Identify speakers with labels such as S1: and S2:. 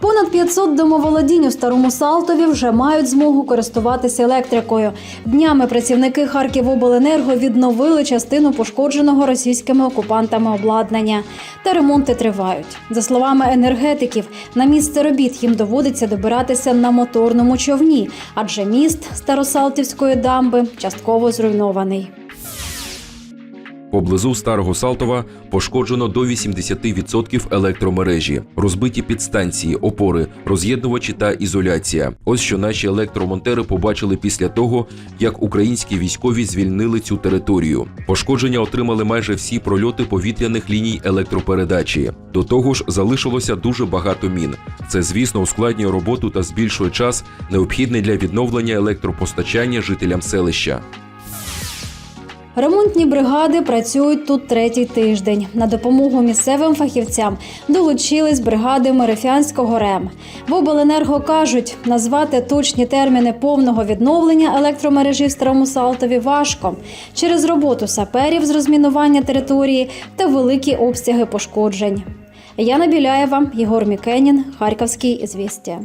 S1: Понад 500 домоволодінь у старому Салтові вже мають змогу користуватися електрикою. Днями працівники Харківобленерго відновили частину пошкодженого російськими окупантами обладнання. Та ремонти тривають. За словами енергетиків, на місце робіт їм доводиться добиратися на моторному човні, адже міст Старосалтівської дамби частково зруйнований.
S2: Поблизу Старого Салтова пошкоджено до 80% електромережі, розбиті підстанції, опори, роз'єднувачі та ізоляція. Ось що наші електромонтери побачили після того, як українські військові звільнили цю територію. Пошкодження отримали майже всі прольоти повітряних ліній електропередачі. До того ж, залишилося дуже багато мін. Це, звісно, ускладнює роботу та збільшує час, необхідний для відновлення електропостачання жителям селища.
S1: Ремонтні бригади працюють тут третій тиждень. На допомогу місцевим фахівцям долучились бригади Мерефянського РЕМ. В обленерго кажуть, назвати точні терміни повного відновлення електромережі в Старому Салтові важко через роботу саперів з розмінування території та великі обсяги пошкоджень. Яна Біляєва, Єгор Мікенін, Харківський ізвістія.